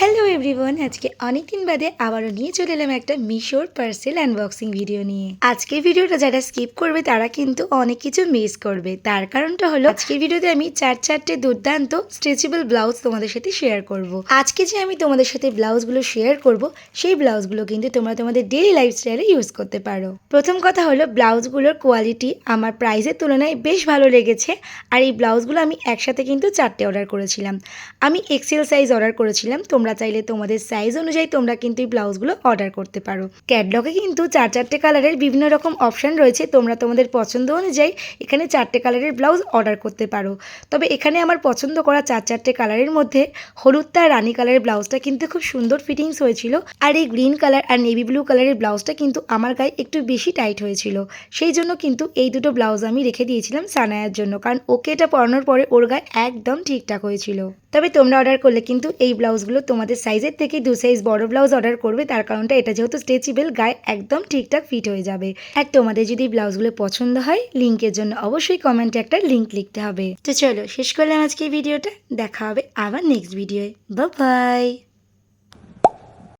Hello everyone আজকে অনেকদিন বাদে আবারও নিয়ে চলে এলাম একটা মিশোর পার্সেল আনবক্সিং ভিডিও নিয়ে। আজকের ভিডিওটা যারা স্কিপ করবে, তারা কিন্তু অনেক কিছু মিস করবে। তার কারণটা হলো, আজকের ভিডিওতে আমি চার চারটে দুর্দান্ত স্ট্রেচেবল ব্লাউজ তোমাদের সাথে শেয়ার করব। আজকে যে আমি তোমাদের সাথে ব্লাউজগুলো শেয়ার করব, সেই ব্লাউজগুলো কিন্তু তোমরা তোমাদের ডেইলি লাইফস্টাইলে ইউজ করতে পারো। প্রথম কথা হলো ব্লাউজগুলোর কোয়ালিটি আমার প্রাইসের তুলনায় বেশ ভালো লেগেছে। আর এই ব্লাউজগুলো আমি একসাথে কিন্তু চারটে অর্ডার করেছিলাম। আমি এক্সেল সাইজ অর্ডার করেছিলাম, তোমরা চাইলে তোমাদের সাইজ অনুযায়ী তোমরা কিন্তু এই ব্লাউজগুলো অর্ডার করতে পারো। ক্যাটলগে কিন্তু চার চারটে কালারের বিভিন্ন রকম অপশান রয়েছে, তোমরা তোমাদের পছন্দ অনুযায়ী এখানে চারটে কালারের ব্লাউজ অর্ডার করতে পারো। তবে এখানে আমার পছন্দ করা চার চারটে কালারের মধ্যে হলুদটা রানী কালারের ব্লাউজটা কিন্তু খুব সুন্দর ফিটিংস হয়েছিল আর এই গ্রিন কালার আর নেভি ব্লু কালারের ব্লাউজটা কিন্তু আমার গায়ে একটু বেশি টাইট হয়েছিল। সেই জন্য কিন্তু এই দুটো ব্লাউজ আমি রেখে দিয়েছিলাম সানায়ার জন্য, কারণ ওকে এটা পরানোর পরে ওর গায়ে একদম ঠিকঠাক হয়েছিল। তবে তোমরা অর্ডার করলে কিন্তু এই ব্লাউজগুলো তোমাদের সাইজের থেকে দু সাইজ বড় ব্লাউজ অর্ডার করবে। তার কারণটা এটা যেহেতু স্ট্রেচেবল গায়ে একদম ঠিকঠাক ফিট হয়ে যাবে। আর তোমাদের যদি ব্লাউজগুলো পছন্দ হয় লিঙ্কের জন্য অবশ্যই কমেন্টে একটা লিঙ্ক লিখতে হবে। তো চলো, শেষ করলাম আজকে ভিডিওটা দেখা হবে আবার নেক্সট ভিডিওয়ে বাই